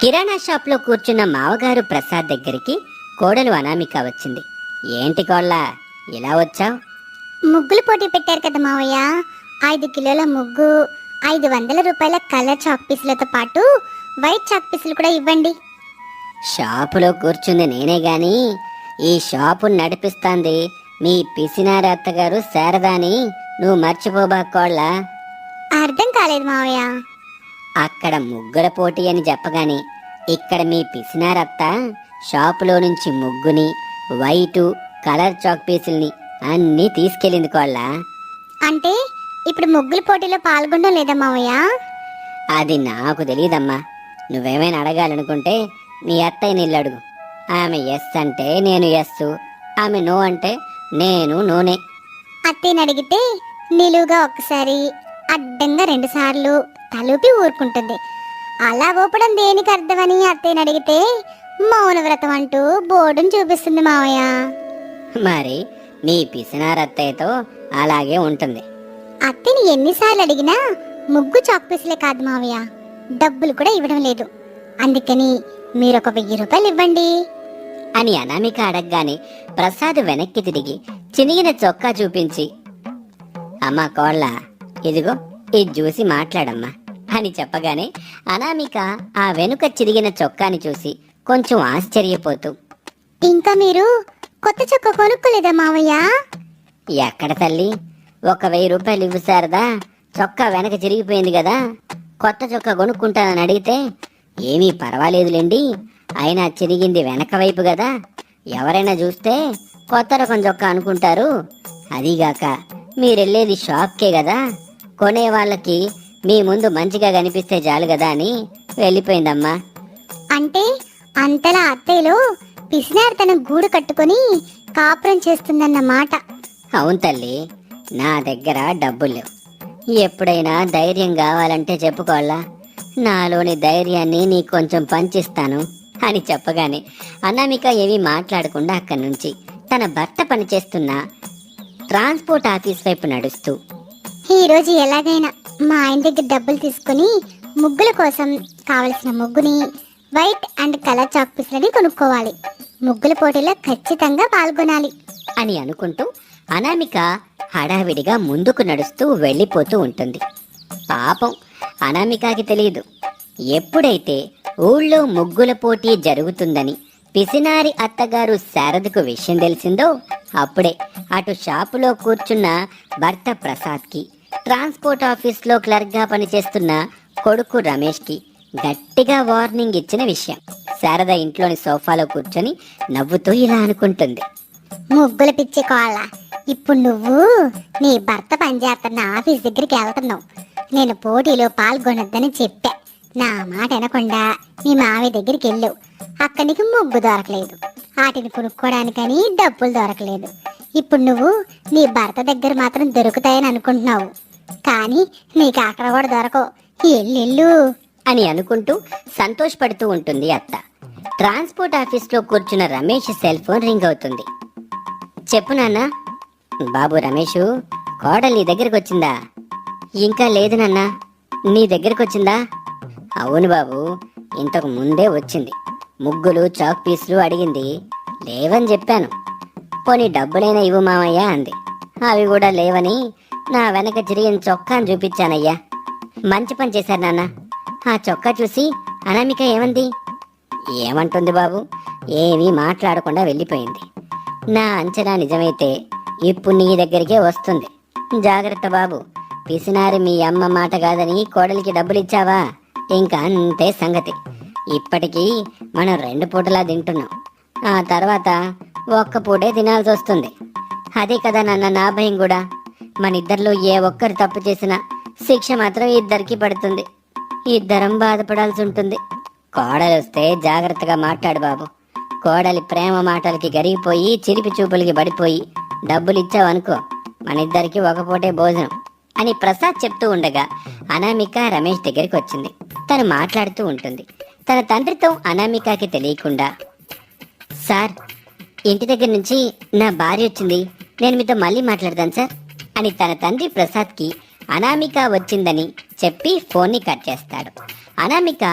కిరాణా షాప్లో కూర్చున్న మావగారు ప్రసాద్ దగ్గరికి కోడలు అనామిక వచ్చింది. ఏంటి కోళ్ళ ఇలా వచ్చావు? ముగ్గులు పోటీ పెట్టారు కదా మావయ్య. ఐదు కిలోల ముగ్గు ఐదు వందల రూపాయల కలర్ చాక్ పీసులతో పాటు వైట్ చాక్ పీసులు కూడా ఇవ్వండి. షాపులో కూర్చుంది నేనే గాని ఈ షాపు నడిపిస్తాంది మీ పిసినారి అత్తగారు శారదాని నువ్వు మర్చిపోబా కోళ్ళ. అర్థం కాలేదు మావయ్య. అక్కడ ముగ్గుల పోటీ అని చెప్పగానే ఇక్కడ మీ పిసినారత్త షాపులో నుంచి ముగ్గుని వైటు కలర్ చాక్ పీసుల్ని అన్నీ తీసుకెళ్ళింది కోళ్ళ. అంటే ఇప్పుడు ముగ్గుల పోటీలో పాల్గొనడం లేదా మావయ్య? అది నాకు తెలియదమ్మా నువ్వేమైనా అడగాలనుకుంటే మీ అత్తయ్య నీళ్ళు అడుగు. ఆమె ఎస్ అంటే నేను ఎస్ ఆమె నో అంటే నేను నూనె అత్తయ్యని అడిగితే నిలువుగా ఒక్కసారి అడ్డంగా రెండు సార్లు తలూపి ఊరుకుంటుంది. అలా ఊపడం దేనికి అర్థమని అత్తయ్యని అడిగితే మౌన వ్రతం అంటూ బోర్డును చూపిస్తుంది మావయ్య. మరి నీ పిసినారత్తయ్యతో అలాగే ఉంటుంది. అత్తని ఎన్నిసార్లు అడిగినా ముగ్గు చాక్ పీసులే కాదు మావయ్య. డబ్బులు కూడా ఇవ్వడం లేదు. అందుకని మీరు ఒక వెయ్యి రూపాయలు ఇవ్వండి. అని అనామిక అడగగానే ప్రసాద్ వెనక్కి తిరిగి చినిగిన చొక్కా చూపించి అమ్మా కోళ్ళ ఇదిగో ఇది చూసి మాట్లాడమ్మా. అని చెప్పగానే అనామిక ఆ వెనుక చిరిగిన చొక్కాని చూసి కొంచెం ఆశ్చర్యపోతూ ఇంకా మీరు కొత్త చొక్క కొనుక్కోలేదా మావయ్య? ఎక్కడ తల్లి? ఒక వెయ్యి రూపాయలు ఇవ్వు శారదా. చొక్కా వెనక చిరిగిపోయింది కదా. కొత్త చొక్కా కొనుక్కుంటానని అడిగితే ఏమీ పర్వాలేదులేండి. అయినా చిరిగింది వెనక వైపు కదా. ఎవరైనా చూస్తే కొత్త రకం చొక్కా అనుకుంటారు. అదీగాక మీరెళ్ళేది షాప్కే కదా. కొనే వాళ్ళకి మీ ముందు మంచిగా కనిపిస్తే చాలు కదా అని వెళ్ళిపోయిందమ్మా. అంటే అంతలా అత్తయ్యలో పిసినారు తన గూడు కట్టుకొని కాపురం చేస్తుందన్న మాట. అవును తల్లి నా దగ్గర డబ్బులు లేవు. ఎప్పుడైనా ధైర్యం కావాలంటే చెప్పుకోవాలా నాలోని ధైర్యాన్ని నీ కొంచెం పంచిస్తాను అని చెప్పగానే అనామిక ఏమీ మాట్లాడకుండా అక్కడి నుంచి తన భర్త పనిచేస్తున్న ట్రాన్స్పోర్ట్ ఆఫీస్ వైపు నడుస్తూ. ఈ రోజు ఎలాగైనా మా ఆయన దగ్గర డబ్బులు తీసుకుని ముగ్గుల కోసం కావలసిన ముగ్గుని వైట్ అండ్ కలర్ చాక్ పీసులని కొనుక్కోవాలి. ముగ్గుల పోటీలో ఖచ్చితంగా పాల్గొనాలి. అని అనుకుంటూ అనామిక హడావిడిగా ముందుకు నడుస్తూ వెళ్ళిపోతూ ఉంటుంది. పాపం అనామికకి తెలియదు. ఎప్పుడైతే ఊళ్ళో ముగ్గుల పోటీ జరుగుతుందని పిసినారి అత్తగారు శారదకు విషయం తెలిసిందో అప్పుడే అటు షాపులో కూర్చున్న భర్త ప్రసాద్కి ట్రాన్స్పోర్ట్ ఆఫీస్లో క్లర్క్గా పనిచేస్తున్న కొడుకు రమేష్కి గట్టిగా వార్నింగ్ ఇచ్చిన విషయం. శారద ఇంట్లోని సోఫాలో కూర్చొని నవ్వుతూ ఇలా అనుకుంటుంది. ముగ్గుల పిచ్చి కోళ్ళ ఇప్పుడు నువ్వు నీ భర్త పనిచేస్తున్న ఆఫీస్ దగ్గరికి వెళ్తున్నావు. నేను పోటీలో పాల్గొనొద్దని చెప్పా. నా మాట వినకుండా మీ మావి దగ్గరికి వెళ్ళావు అక్కడికి ముగ్గు దొరకలేదు. వాటిని కొనుక్కోవడానికని డబ్బులు దొరకలేదు. ఇప్పుడు నువ్వు నీ భర్త దగ్గర మాత్రం దొరుకుతాయని అనుకుంటున్నావు. కానీ నీకు అక్కడ కూడా దొరకవు. ఎల్లెళ్ళు అని అనుకుంటూ సంతోషపడుతూ ఉంటుంది అత్త. ట్రాన్స్పోర్ట్ ఆఫీస్లో కూర్చున్న రమేష్ సెల్ ఫోన్ రింగ్ అవుతుంది. చెప్పు నాన్న. బాబు రమేషు కోడలు నీ దగ్గరకు వచ్చిందా? ఇంకా లేదు నాన్న. నీ దగ్గరకు వచ్చిందా? అవును బాబు ఇంతకు ముందే వచ్చింది. ముగ్గులు చాక్ పీసులు అడిగింది. లేవని చెప్పాను. పోనీ డబ్బులైనా ఇవ్వు మామయ్య అంది. అవి కూడా లేవని నా వెనక చిరిగిన చొక్కాను చూపించానయ్యా. మంచి పని చేశారు నాన్న. ఆ చొక్కా చూసి అనామిక ఏమంది? ఏమంటుంది బాబు? ఏమీ మాట్లాడకుండా వెళ్ళిపోయింది. నా అంచనా నిజమైతే ఇప్పుడు నీ దగ్గరికే వస్తుంది. జాగ్రత్త బాబు. పిసినారి మీ అమ్మ మాట కాదని కోడలికి డబ్బులు ఇచ్చావా ఇంకా అంతే సంగతి. ఇప్పటికీ మనం రెండు పూటలా తింటున్నాం. ఆ తర్వాత ఒక్క పూటే తినాల్సి వస్తుంది. అదే కదా నాన్న నా భయం కూడా. మన ఇద్దరిలో ఏ ఒక్కరు తప్పు చేసినా శిక్ష మాత్రం ఇద్దరికి పడుతుంది. ఇద్దరం బాధపడాల్సి ఉంటుంది. కోడలు వస్తే జాగ్రత్తగా మాట్లాడు బాబు. కోడలి ప్రేమ మాటలకి గరిగిపోయి చిలిపి చూపులకి పడిపోయి డబ్బులు ఇచ్చావనుకో మన ఇద్దరికి ఒక పూటే భోజనం అని ప్రసాద్ చెప్తూ ఉండగా అనామిక రమేష్ దగ్గరికి వచ్చింది. తను మాట్లాడుతూ ఉంటుంది. తన తండ్రితో అనామికకి తెలియకుండా సార్ ఇంటి దగ్గర నుంచి నా భార్య వచ్చింది. నేను మీతో మళ్ళీ మాట్లాడతాను సార్ అని తన తండ్రి ప్రసాద్కి అనామిక వచ్చిందని చెప్పి ఫోన్ని కట్ చేస్తాడు. అనామిక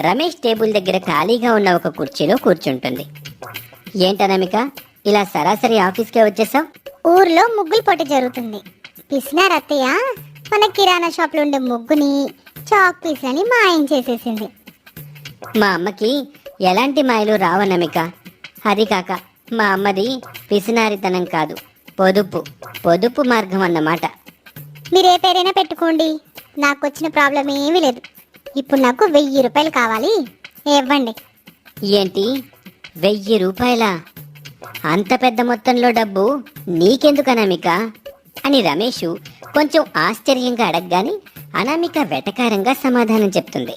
రమేష్ టేబుల్ దగ్గర ఖాళీగా ఉన్న ఒక కుర్చీలో కూర్చుంటుంది. ఏంటనమిక ఇలా సరాసరి ఆఫీస్కే వచ్చేసావు? ఊర్లో ముగ్గులు పోటీ జరుగుతుంది. పిసినారు అత్తయ్య మన కిరాణా షాప్లో ఉండే ముగ్గుని చాక్ పీస్లని మాయం చేసేసింది. మా అమ్మకి ఎలాంటి మాయలు రావనమిక కాక మా అమ్మది పిసినారితనం కాదు పొదుపు పొదుపు మార్గం అన్నమాట. మీరు ఏ పేరైనా పెట్టుకోండి. నాకు వచ్చిన ప్రాబ్లం ఏమీ లేదు. ఇప్పుడు నాకు వెయ్యి రూపాయలు కావాలి. ఇవ్వండి. ఏంటి? వెయ్యి రూపాయల? అంత పెద్ద మొత్తంలో డబ్బు నీకెందుకు అనామిక అని రమేష్ కొంచెం ఆశ్చర్యంగా అడగగానే అనామిక వెటకారంగా సమాధానం చెప్తుంది.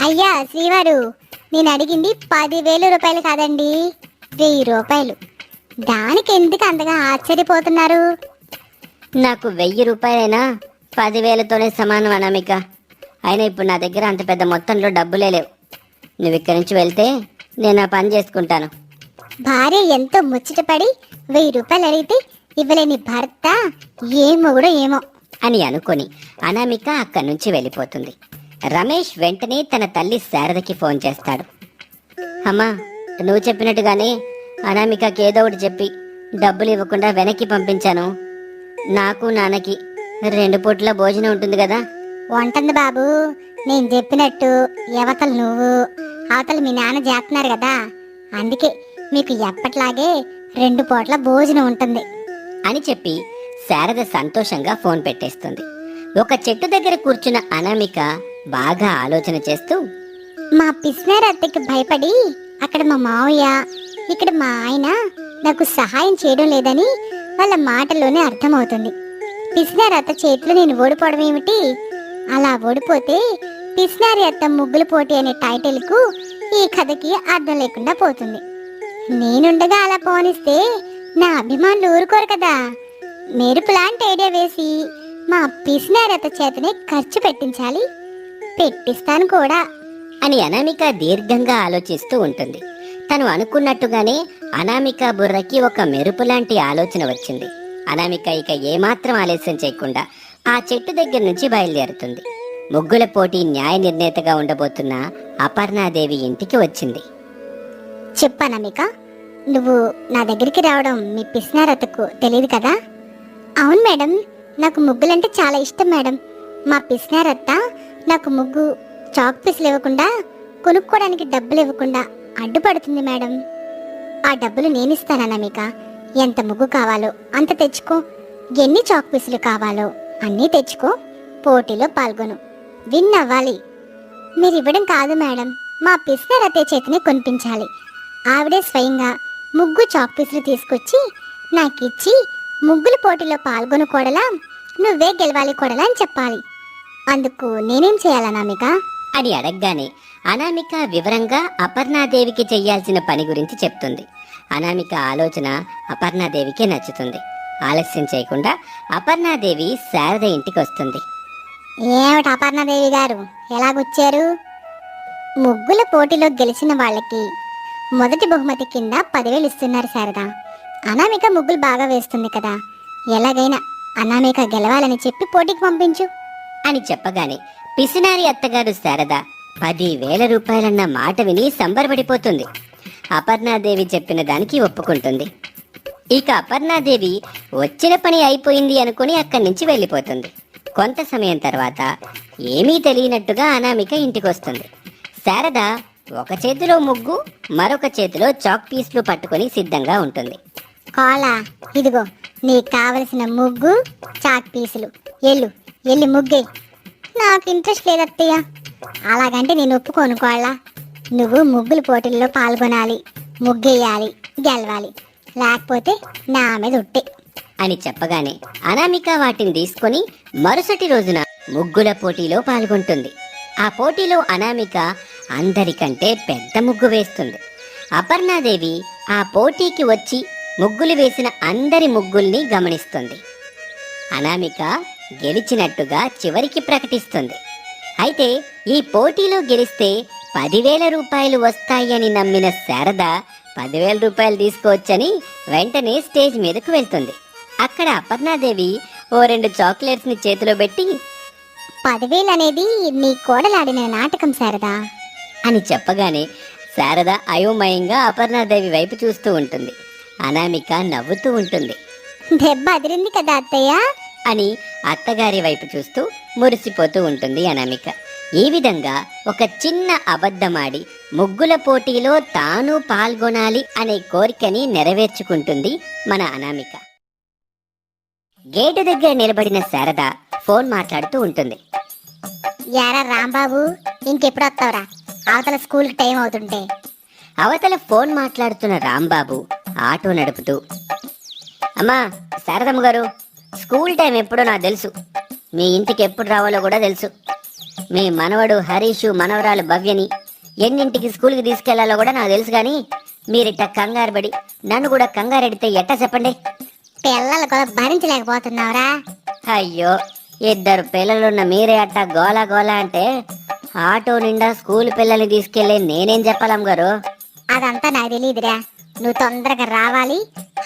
అయ్యా శ్రీవారు నేను అడిగింది పదివేలు రూపాయలు కాదండి. వెయ్యి రూపాయలు. దానికి ఎందుకు అంతగా ఆశ్చర్యపోతున్నారు? నాకు వెయ్యి రూపాయలైనా పదివేలతోనే సమానం అనామిక. అయినా ఇప్పుడు నా దగ్గర అంత పెద్ద మొత్తంలో డబ్బులే లేవు. నువ్వు ఇక్కడి నుంచి వెళ్తే నేను ఆ పని చేసుకుంటాను. భార్య ఎంతో ముచ్చటపడి వెయ్యి రూపాయలు అడిగితే ఇవ్వలేని భర్త ఏమో కూడా ఏమో. అని అనుకొని అనామిక అక్కడి నుంచి వెళ్ళిపోతుంది. రమేష్ వెంటనే తన తల్లి శారదకి ఫోన్ చేస్తాడు. అమ్మా నువ్వు చెప్పినట్టుగానే అనామికకి ఏదో ఒకటి చెప్పి డబ్బులు ఇవ్వకుండా వెనక్కి పంపించాను. నాకు నాన్నకి రెండు పూట్ల భోజనం ఉంటుంది కదా? ఉంటుంది బాబు. నేను చెప్పినట్టు యువతలు నువ్వు అవతల మీ నాన్న చేస్తున్నారు కదా? అందుకే మీకు ఎప్పట్లాగే రెండు పూట్ల భోజనం ఉంటుంది. అని చెప్పి శారద సంతోషంగా ఫోన్ పెట్టేస్తుంది. ఒక చెట్టు దగ్గర కూర్చున్న అనామిక బాగా ఆలోచన చేస్తూ మా పిస్నర్ అత్తకి భయపడి అక్కడ మా మావయ్య ఇక్కడ మా ఆయన నాకు సహాయం చేయడం లేదని వాళ్ళ మాటల్లోనే అర్థమవుతుంది. పిసినారి అత్త చేతిలో నేను ఓడిపోవడం ఏమిటి? అలా ఓడిపోతే పిసినారి అత్త ముగ్గులు పోటీ అనే టైటిల్కు ఈ కథకి అర్థం లేకుండా పోతుంది. నేనుండగా అలా పోనిస్తే నా అభిమానులు ఊరుకోరు కదా. మెరుపు లాంటి ఐడియా వేసి మా పిసినారి అత్త చేతనే ఖర్చు పెట్టించాలి. పెట్టిస్తాను కూడా. అని అనామిక దీర్ఘంగా ఆలోచిస్తూ ఉంటుంది. తను అనుకున్నట్టుగానే అనామిక బుర్రకి ఒక మెరుపు లాంటి ఆలోచన వచ్చింది. అనామిక ఇక ఏమాత్రం ఆలస్యం చేయకుండా ఆ చెట్టు దగ్గర నుంచి బయలుదేరుతుంది. ముగ్గుల పోటీ న్యాయ నిర్ణేతగా ఉండబోతున్న అపర్ణాదేవి ఇంటికి వచ్చింది. చెప్పానమిక నువ్వు నా దగ్గరికి రావడం మీ పిస్నారతకు తెలియదు కదా? అవును మేడం నాకు ముగ్గులంటే చాలా ఇష్టం మేడం. మా పిస్నారత్త నాకు ముగ్గు చాక్ పీసులు ఇవ్వకుండా కొనుక్కోవడానికి డబ్బులు ఇవ్వకుండా అడ్డుపడుతుంది మేడం. ఆ డబ్బులు నేను మీక ఎంత ముగ్గు కావాలో అంత తెచ్చుకో. ఎన్ని చాక్ పీసులు కావాలో అన్నీ తెచ్చుకో. పోటీలో పాల్గొను. విన్ అవ్వాలి. మీరు ఇవ్వడం కాదు మేడం. మా పిస్నారతే చేతిని కొనిపించాలి. ఆవిడే స్వయంగా ముగ్గు చాక్ పీసులు తీసుకొచ్చి నాకిచ్చి ముగ్గుల పోటీలో పాల్గొను కూడలా నువ్వే గెలవాలి కూడలా అని చెప్పాలి. అందుకు నేనేం చేయాలన్నా మీకా అని అడగగానే అనామిక వివరంగా అపర్ణాదేవికి చెయ్యాల్సిన పని గురించి చెప్తుంది. అనామిక ఆలోచన అపర్ణాదేవికి నచ్చుతుంది. ఆలస్యం చేయకుండా అపర్ణాదేవి శారద ఇంటికి వస్తుంది. ఏమిటి అపర్ణదేవి గారు? ఎలాగొచ్చారు? ముగ్గుల పోటీలో గెలిచిన వాళ్ళకి మొదటి బహుమతి కింద పదివేలు ఇస్తున్నారు శారదా. అనామిక ముగ్గులు బాగా వేస్తుంది కదా. ఎలాగైనా అనామిక గెలవాలని చెప్పి పోటీకి పంపించు. అని చెప్పగానే పిసినారి అత్తగారు శారద పదివేల రూపాయలన్న మాట విని సంబరపడిపోతుంది. అపర్ణాదేవి చెప్పిన దానికి ఒప్పుకుంటుంది. ఇక అపర్ణాదేవి వచ్చిన పని అయిపోయింది అనుకుని అక్కడి నుంచి వెళ్ళిపోతుంది. కొంత సమయం తర్వాత ఏమీ తెలియనట్టుగా అనామిక ఇంటికొస్తుంది. శారద ఒక చేతిలో ముగ్గు మరొక చేతిలో చాక్ పీస్లు పట్టుకొని సిద్ధంగా ఉంటుంది. కాలా ఇదిగో నీకు కావలసిన ముగ్గు చాక్ పీసులు. ఎల్లు ఎల్లి ముగ్గే. నాకు ఇంట్రెస్ట్ లేదత్తయ్య. అలాగంటే నేను ఒప్పుకోను కోళ్ళ. నువ్వు ముగ్గుల పోటీల్లో పాల్గొనాలి ముగ్గేయాలి గెలవాలి. లేకపోతే నా మీద ఉట్టే అని చెప్పగానే అనామిక వాటిని తీసుకొని మరుసటి రోజున ముగ్గుల పోటీలో పాల్గొంటుంది. ఆ పోటీలో అనామిక అందరికంటే పెద్ద ముగ్గు వేస్తుంది. అపర్ణాదేవి ఆ పోటీకి వచ్చి ముగ్గులు వేసిన అందరి ముగ్గుల్ని గమనిస్తుంది. అనామిక గెలిచినట్టుగా చివరికి ప్రకటిస్తుంది. అయితే ఈ పోటీలో గెలిస్తే పదివేల రూపాయలు వస్తాయని నమ్మిన శారద పదివేల రూపాయలు తీసుకోవచ్చని వెంటనే స్టేజ్ మీదకు వెళ్తుంది. అక్కడ అపర్ణాదేవి ఓ రెండు చాక్లెట్స్ని చేతిలో పెట్టి పదివేలు అనేది నీ కోడలాడిన నాటకం శారదా. అని చెప్పగానే శారద అయోమయంగా అపర్ణాదేవి వైపు చూస్తూ ఉంటుంది. అనామిక నవ్వుతూ ఉంటుంది. దెబ్బ అదిరింది కదా అత్తయ్య? అని అత్తగారి వైపు చూస్తూ మురిసిపోతూ ఉంటుంది అనామిక. ఈ విధంగా ఒక చిన్న అబద్ధమాడి ముగ్గుల పోటీలో తాను పాల్గొనాలి అనే కోరికని నెరవేర్చుకుంటుంది మన అనామిక. గేటు దగ్గర నిలబడిన శారద ఫోన్ మాట్లాడుతూ ఉంటుంది. యారా రాంబాబు ఇంకెప్పుడు వస్తావురా? అవతల స్కూల్కి టైం అవుతుంటే. అవతల ఫోన్ మాట్లాడుతున్న రాంబాబు ఆటో నడుపుతూ అమ్మా శారదమ్మ గారు స్కూల్ టైం ఎప్పుడో నాకు తెలుసు. మీ ఇంటికి ఎప్పుడు రావాలో కూడా తెలుసు. మీ మనవడు హరీషు మనవరాలు భవ్యని ఎన్నింటికి స్కూల్కి తీసుకెళ్ళాలో కూడా నాకు తెలుసు కానీ మీరిట్ట కంగారు పడి నన్ను కూడా కంగారెడితే ఎట్టా చెప్పండి? పిల్లలు కూడా భరించలేకపోతున్నావురా. అయ్యో ఇద్దరు పిల్లలున్న మీరే అట్ట గోల గోల అంటే ఆటో నిండా స్కూల్ పిల్లల్ని తీసుకెళ్ళి నేనేం చెప్పాలం గారు? అదంతా నాకు తెలియదురా. నువ్వు తొందరగా రావాలి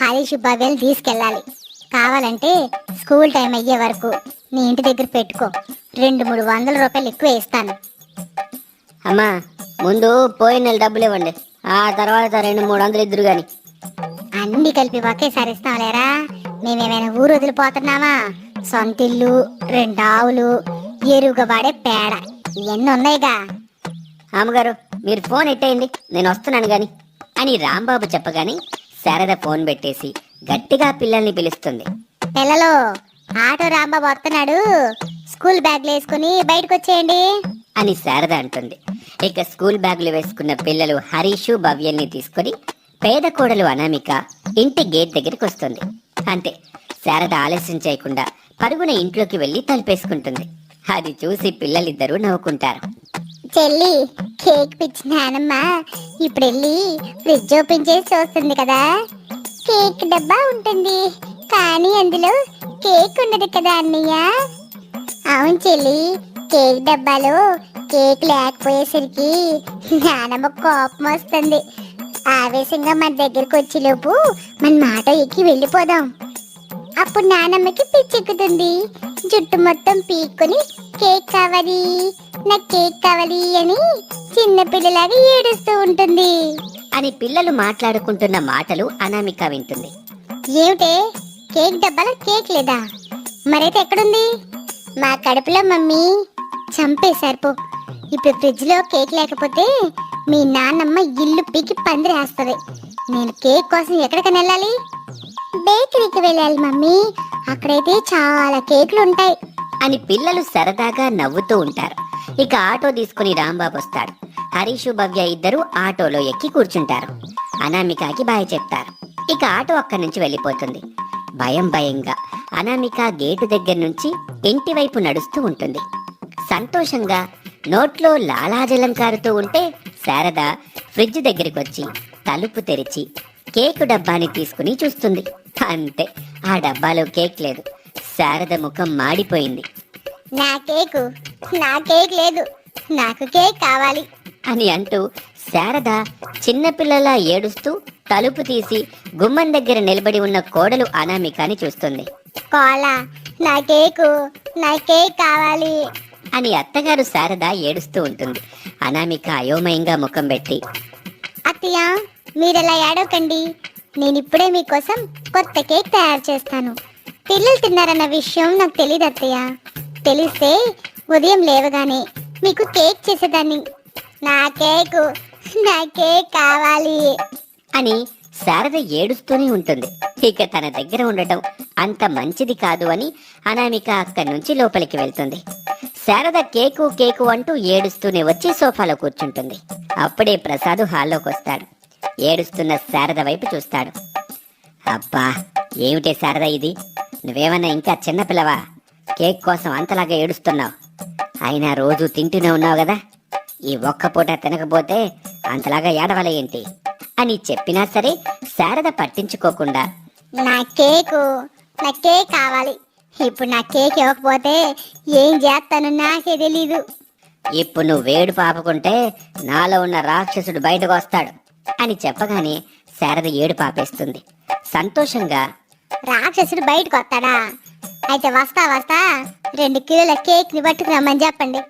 హరీష్ భవ్యలు తీసుకెళ్ళాలి. కావాలంటే స్కూల్ టైం అయ్యే వరకు నీ ఇంటి దగ్గర పెట్టుకో. రెండు మూడు వందల రూపాయలు ఎక్కువ ఇస్తాను. అమ్మా ముందు పోయిన నెల డబ్బులు ఇవ్వండి. ఆ తర్వాత రెండు మూడు వందలు ఇద్దరు గాని. అన్ని కలిపి ఒకేసారి ఇస్తాం లేరా? మేమేమైనా ఊరు వదిలిపోతున్నావా సొంత ఇల్లు రెండు ఆవులు ఎరువుగా వాడే పేడ. ఇవన్నీ ఉన్నాయిగా. అమ్మగారు మీరు ఫోన్ ఎట్టేయండి నేను వస్తున్నాను గాని. అని రాంబాబు చెప్పగానే శారద ఫోన్ పెట్టేసి గట్టిగా పిల్లల్ని పిలుస్తుంది. పిల్లలు ఆటో రాంబాబు వస్తున్నాడు. స్కూల్ బ్యాగ్లు వేసుకుని బయటకు వచ్చేయండి. అని శారద అంటుంది. ఇక స్కూల్ బ్యాగులు వేసుకున్న పిల్లలు హరీషు భవ్యల్ని తీసుకొని పేద కోడలు అనామిక ఇంటి గేట్ దగ్గరికి వస్తుంది. అంతే శారద ఆలస్యం చేయకుండా పరుగున ఇంట్లోకి వెళ్ళి తలుపేసుకుంటుంది. అది చూసి పిల్లలిద్దరూ నవ్వుకుంటారు. చెల్లి కేక్ పిచ్చి నానమ్మ ఇప్పుడు వెళ్ళి ఫ్రిడ్జ్ ఓపెన్ చేసి చూస్తుంది కదా. కేక్ డబ్బా ఉంటుంది. కానీ అందులో కేక్ ఉండదు కదా అన్నయ్య? అవును చెల్లి కేక్ డబ్బాలో కేక్ లేకపోయేసరికి నానమ్మ కోపం వస్తుంది. ఆవేశంగా మన దగ్గరకు వచ్చేలోపు మన మాట ఎక్కి వెళ్ళిపోదాం. అప్పుడు నానమ్మకి పిచ్చెక్కుతుంది. జుట్టు మొత్తం పీక్కొని కేక్ కావాలి నాకు కేక్ కావాలి అని చిన్నపిల్లలాగా ఏడుస్తూ ఉంటుంది. అని పిల్లలు మాట్లాడుకుంటున్న మాటలు అనామిక వింటుంది. ఏమిటే? కేక్ డబ్బాలో కేక్ లేదా? మరైతే ఎక్కడుంది? మా కడుపులో మమ్మీ. చంపేశారు పో ఇప్పుడు ఫ్రిడ్జ్లో కేక్ లేకపోతే మీ నాన్నమ్మ ఇల్లు పీకి పందిరేస్తుంది నేను కేక్ కోసం ఎక్కడికైనా వెళ్ళాలి? బేకరీకి వెళ్ళాలి మమ్మీ. అక్కడైతే చాలా కేకులు ఉంటాయి అని పిల్లలు సరదాగా నవ్వుతూ ఉంటారు. ఇక ఆటో తీసుకుని రాంబాబు వస్తాడు. హరీషు భవ్య ఇద్దరు ఆటోలో ఎక్కి కూర్చుంటారు. అనామికకి బాయ్ చెప్తారు. ఇక ఆటో అక్కడి నుంచి వెళ్ళిపోతుంది. భయం భయంగా అనామిక గేటు దగ్గర నుంచి ఇంటి వైపు నడుస్తూ ఉంటుంది. సంతోషంగా నోట్లో లాలాజలం కారుతూ ఉంటే శారద ఫ్రిడ్జ్ దగ్గరికి వచ్చి తలుపు తెరిచి కేకు డబ్బాని తీసుకుని చూస్తుంది. అంతే ఆ డబ్బాలో కేక్ లేదు. శారద ముఖం మాడిపోయింది. నా కేకు నా కేక్ లేదు. నాకు కేక్ కావాలి. అని అంటూ శారద చిన్నపిల్లలా ఏడుస్తూ తలుపు తీసి గుమ్మం దగ్గర నిలబడి ఉన్న కోడలు అనామికాని చూస్తుంది. కోళ్ళ నా కేకు నా కేక్ కావాలి. అని అత్తగారు శారద ఏడుస్తూ ఉంటుంది. అనామిక అయోమయంగా ముఖం పెట్టి అత్తయ్య మీరెలా ఏడవకండి? నేను ఇప్పుడే మీకోసం కొత్త కేక్ తయారు చేస్తాను. పిల్లలు తిన్నారన్న విషయం నాకు తెలియదు అత్తయ్య తెలిస్తే ఉదయం లేవగానే మీకు కేక్ చేసేదాన్ని. నా కేకు నా కేక్ కావాలి. అని శారద ఏడుస్తూనే ఉంటుంది. ఇక తన దగ్గర ఉండటం అంత మంచిది కాదు అని అనామిక అక్కడి నుంచి లోపలికి వెళ్తుంది. శారద కేకు కేకు అంటూ ఏడుస్తూనే వచ్చి సోఫాలో కూర్చుంటుంది. అప్పుడే ప్రసాద్ హాల్లోకి వస్తాడు. ఏడుస్తున్న శారద వైపు చూస్తాడు. అబ్బా ఏమిటే శారద ఇది? నువ్వేమన్నా ఇంకా చిన్నపిల్లవా కేక్ కోసం అంతలాగా ఏడుస్తున్నావు. అయినా రోజు తింటూనే ఉన్నావు కదా? ఈ ఒక్క పూట తినకపోతే అంతలాగా ఏడవల ఏంటి? అని చెప్పినా సరే శారద పట్టించుకోకుండా నా కేకు నా కేక్ కావాలి. ఇప్పుడు నా కేక్ ఇవ్వకపోతే ఏం చేస్తాను నాకే తెలీదు. ఇప్పుడు నువ్వు వేడు పాపుకుంటే నాలో ఉన్న రాక్షసుడు బయటకు వస్తాడు అని చెప్పగానే శారద ఏడు పాపేస్తుంది సంతోషంగా రాక్షసుడు బయటకు వస్తాడా? అయితే వస్తా వస్తా. రెండు కిలోల కేక్ని పట్టుకురమ్మని చెప్పండి.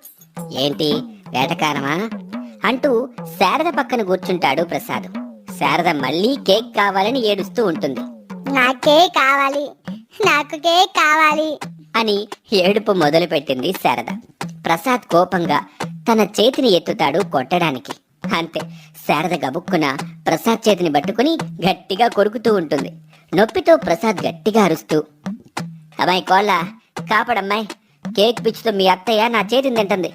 ఏంటి? వేటకారమా? అంటూ శారద పక్కన కూర్చుంటాడు ప్రసాద్. శారద మళ్ళీ కేక్ కావాలని ఏడుస్తూ ఉంటుంది. నాకే కావాలి. నాకు కేక్ కావాలి. అని ఏడుపు మొదలుపెట్టింది శారద. ప్రసాద్ కోపంగా తన చేతిని ఎత్తుతాడు కొట్టడానికి. అంతే శారద గబుక్కున ప్రసాద్ చేతిని పట్టుకుని గట్టిగా కొరుకుతూ ఉంటుంది. నొప్పితో ప్రసాద్ గట్టిగా అరుస్తూ అమ్మాయి కోళ్ళ కాపాడమ్మాయి. కేక్ పిచ్చితో మీ అత్తయ్య నా చేతిని తింటుంది.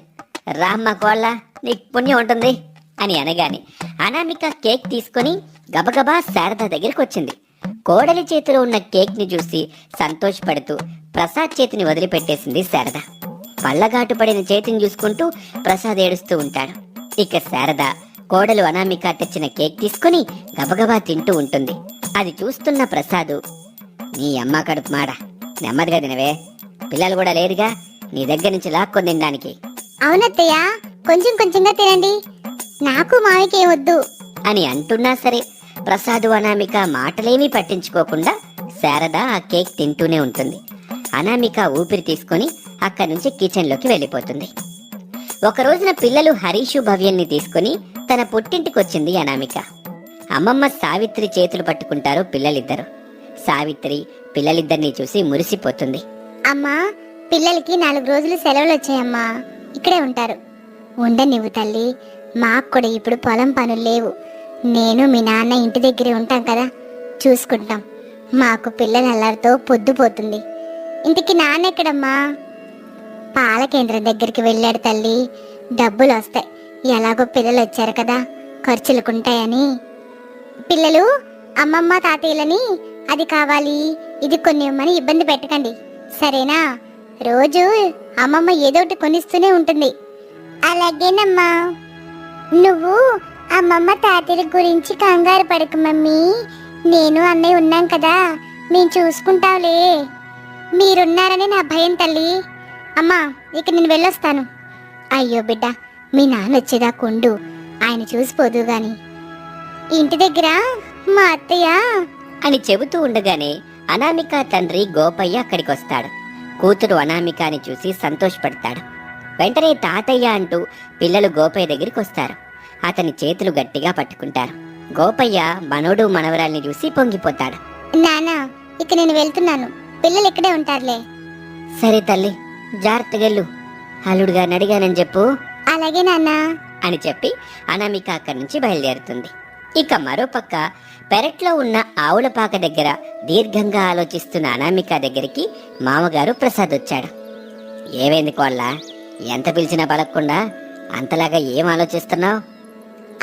రామ్మ కోళ్ళ నీకు పుణ్యం ఉంటుంది అని అనగానే అనామిక కేక్ తీసుకొని గబగబా శారద దగ్గరికి వచ్చింది. కోడలి చేతిలో ఉన్న కేక్ని చూసి సంతోషపడుతూ ప్రసాద్ చేతిని వదిలిపెట్టేసింది శారద. పళ్ళగాటు పడిన చేతిని చూసుకుంటూ ప్రసాద్ ఏడుస్తూ ఉంటాడు. ఇక శారద కోడలు అనామిక తెచ్చిన కేక్ తీసుకుని గబగబా తింటూ ఉంటుంది. అది చూస్తున్న ప్రసాదు నీ అమ్మ కడుపు మాడా నెమ్మదిగా తినవే. పిల్లలు కూడా లేరుగా నీ దగ్గర నుంచి లాక్కొని తినడానికి. అవునత్తయ్య కొంచెం కొంచెంగా తినండి. నాకు మావికి వద్దు. అని అంటున్నా సరే. ప్రసాదు అనామిక మాటలేమీ పట్టించుకోకుండా శారద ఆ కేక్ తింటూనే ఉంటుంది. అనామిక ఊపిరి తీసుకొని అక్కడి నుంచి కిచెన్లోకి వెళ్ళిపోతుంది. ఒక రోజున పిల్లలు హరీషు భవ్యల్ని తీసుకొని తన పుట్టింటికి వచ్చింది అనామిక. అమ్మమ్మ సావిత్రి చేతులు పట్టుకుంటారు పిల్లలిద్దరు. సావిత్రి పిల్లలిద్దరినీ చూసి మురిసిపోతుంది. అమ్మా పిల్లలకి నాలుగు రోజులు సెలవులు వచ్చాయమ్మా ఇక్కడే ఉంటారు. ఉండనివ్వు తల్లి మాకు కూడా ఇప్పుడు పొలం పనులు లేవు. నేను మీ నాన్న ఇంటి దగ్గరే ఉంటాం కదా చూసుకుంటాం. మాకు పిల్లల అల్లరితో పొద్దుపోతుంది ఇంటికి నాన్న ఎక్కడమ్మా? పాల కేంద్రం దగ్గరికి వెళ్ళాడు తల్లి. డబ్బులు వస్తాయి. ఎలాగో పిల్లలు వచ్చారు కదా ఖర్చులుకుంటాయని పిల్లలు అమ్మమ్మ తాతయ్యలని అది కావాలి ఇది కొన్ని ఇవ్వమని ఇబ్బంది పెట్టకండి. సరేనా? రోజు అమ్మమ్మ ఏదో ఒకటి కొనిస్తూనే ఉంటుంది. అలాగేనమ్మా. నువ్వు అమ్మమ్మ తాతయ్య గురించి కంగారు పడకు మమ్మీ. నేను అన్నయ్య ఉన్నాం కదా మేము చూసుకుంటాంలే మీరున్నారని నా భయం తల్లి. అమ్మా ఇక నేను వెళ్ళొస్తాను. అయ్యో బిడ్డ మీ నాన్న వచ్చేదాకా కొండు? ఆయన చూసిపోదు గాని. ఇంటి దగ్గర మా అత్తయ్య అని చెబుతూ ఉండగానే అనామిక తండ్రి గోపయ్య అక్కడికి వస్తాడు కూతురు అనామికాని చూసి సంతోషపడతాడు. వెంటనే తాతయ్య అంటూ పిల్లలు గోపయ్య దగ్గరికి వస్తారు అతని చేతులు గట్టిగా పట్టుకుంటారు. గోపయ్య మనోడు మనవరాల్ని చూసి పొంగిపోతాడు. నానా ఇక నేను వెళ్తున్నాను. పిల్లలు ఇక్కడే ఉంటారులే. సరే తల్లి జాగ్రత్తగెళ్ళు అల్లుడు గారిని అడిగానని చెప్పు. అలాగే నాన్నా. అని చెప్పి అనామిక అక్కడి నుంచి బయలుదేరుతుంది. ఇక మరోపక్క పెరట్లో ఉన్న ఆవుల పాక దగ్గర దీర్ఘంగా ఆలోచిస్తున్న అనామిక దగ్గరికి మామగారు ప్రసాద్ వచ్చాడు ఏమైంది కోళ్ళ? ఎంత పిలిచినా పలక్కుండా అంతలాగా ఏం ఆలోచిస్తున్నావు?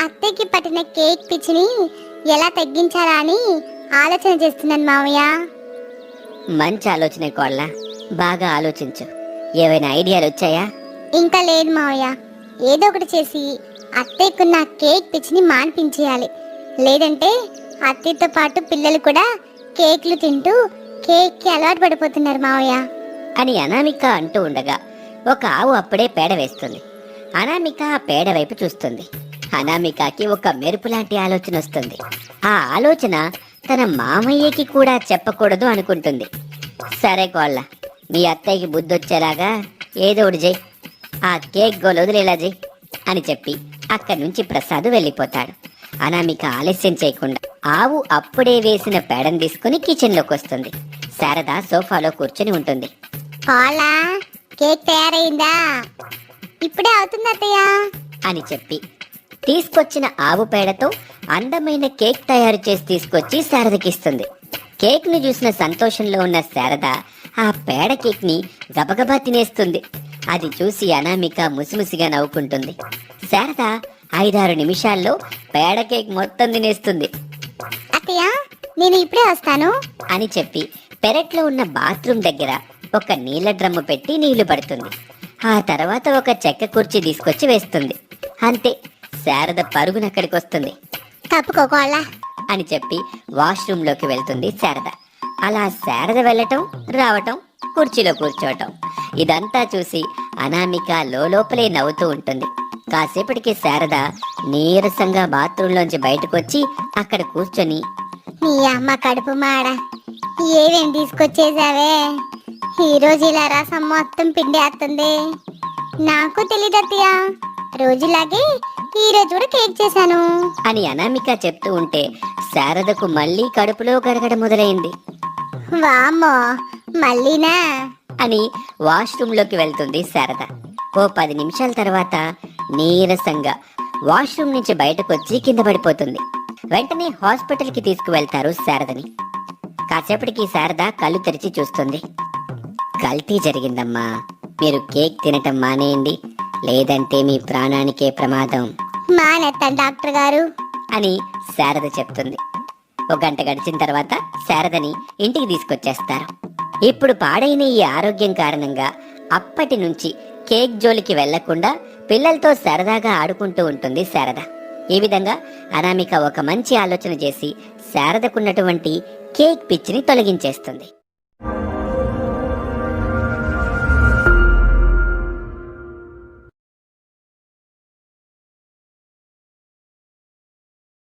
అత్తయ్యకి పట్టిన కేక్ పిచ్చిని ఎలా తగ్గించాలా అని ఆలోచన చేస్తున్నాను మావయ్య. మంచి ఆలోచనే కోళ్ళ. బాగా ఆలోచించు. ఏవైనా ఐడియాలు వచ్చాయా? ఇంకా లేదు మావయ్య. ఏదో ఒకటి చేసి అత్తయ్యకున్న కేక్ పిచ్చిని మాన్పించేయాలి. లేదంటే అత్తయ్యతో పాటు పిల్లలు కూడా కేక్లు తింటూ కేక్కి అలవాటు పడిపోతున్నారు మావయ్య. అని అనామిక అంటూ ఉండగా ఒక ఆవు అప్పుడే పేడ వేస్తుంది. అనామిక ఆ పేడ వైపు చూస్తుంది. అనామికకి ఒక మెరుపు లాంటి ఆలోచన వస్తుంది. ఆ ఆలోచన తన మామయ్యకి కూడా చెప్పకూడదు అనుకుంటుంది. సరే కోళ్ళ మీ అత్తయ్యకి బుద్ధి వచ్చేలాగా ఏదో ఒకటి చేయి ఆ కేక్ గోలు వదిలేలా చేయి అని చెప్పి అక్కడి నుంచి ప్రసాద్ వెళ్ళిపోతాడు. అనామిక ఆలస్యం చేయకుండా ఆవు అప్పుడే వేసిన పేడను తీసుకుని కిచెన్లోకి వస్తుంది. శారద సోఫాలో కూర్చొని ఉంటుంది. కేక్ తయారైందా? ఇప్పుడే అవుతుంది అత్తయ్య. అని చెప్పి తీసుకొచ్చిన ఆవు పేడతో అందమైన కేక్ తయారు చేసి తీసుకొచ్చి శారదకిస్తుంది. కేక్ను చూసిన సంతోషంలో ఉన్న శారద ఆ పేడ కేక్ని గబగబా తినేస్తుంది. అది చూసి అనామిక ముసిముసిగా నవ్వుకుంటుంది. శారద ఐదారు నిమిషాల్లో పేడ కేక్ మొత్తం తినేస్తుంది. అత్తయ్య నేను ఇప్పుడే వస్తాను. అని చెప్పి పెరట్లో ఉన్న బాత్రూమ్ దగ్గర ఒక నీళ్ళ డ్రమ్ము పెట్టి నీళ్ళు పడుతుంది. ఆ తర్వాత ఒక చెక్క కుర్చీ తీసుకొచ్చి వేస్తుంది. అంతే శారద పరుగున అక్కడికి వస్తుంది తప్పుకో కోలా అని చెప్పి వాష్రూమ్లోకి వెళ్తుంది శారద. అలా శారద వెళ్ళటం రావటం కుర్చీలో కూర్చోవటం. ఇదంతా చూసి అనామిక లోపలే నవ్వుతూ ఉంటుంది. కాసేపటికి శారద నీరసంగా బాత్రూంలోంచి బయటకు వచ్చి అక్కడ కూర్చొని నీ అమ్మ కడుపు మాడ. ఏమేం తీసుకొచ్చేసావే ఈ రోజు ఇలా రసం మొత్తం పిండేస్తుంది నాకు తెలియదు అత్తయ్య రోజులాగే ఈ రోజు కూడా కేక్ చేశాను. అని అనామిక చెప్తూ ఉంటే శారదకు మళ్ళీ కడుపులో గడగడ మొదలైంది. వామ్మో మళ్ళీనా? అని వాష్రూమ్లోకి వెళ్తుంది శారద. ఓ పది నిమిషాల తర్వాత నీరసంగా వాష్రూమ్ నుంచి బయటకు వచ్చి కింద పడిపోతుంది. వెంటనే హాస్పిటల్కి తీసుకువెళ్తారు శారదని. కాసేపటికి శారద కళ్ళు తెరిచి చూస్తుంది. కల్తీ జరిగిందమ్మా. మీరు కేక్ తినటం మానేయండి. లేదంటే మీ ప్రాణానికే ప్రమాదం. మానేస్తాను డాక్టర్ గారు. అని శారద చెప్తుంది. ఒక గంట గడిచిన తర్వాత శారదని ఇంటికి తీసుకొచ్చేస్తారు. ఇప్పుడు పాడైన ఈ ఆరోగ్యం కారణంగా అప్పటి నుంచి కేక్ జోలికి వెళ్ళకుండా పిల్లలతో సరదాగా ఆడుకుంటూ ఉంటుంది శారద. ఈ విధంగా అనామిక ఒక మంచి ఆలోచన చేసి శారదకున్నటువంటి కేక్ పిచ్చిని తొలగించేస్తుంది.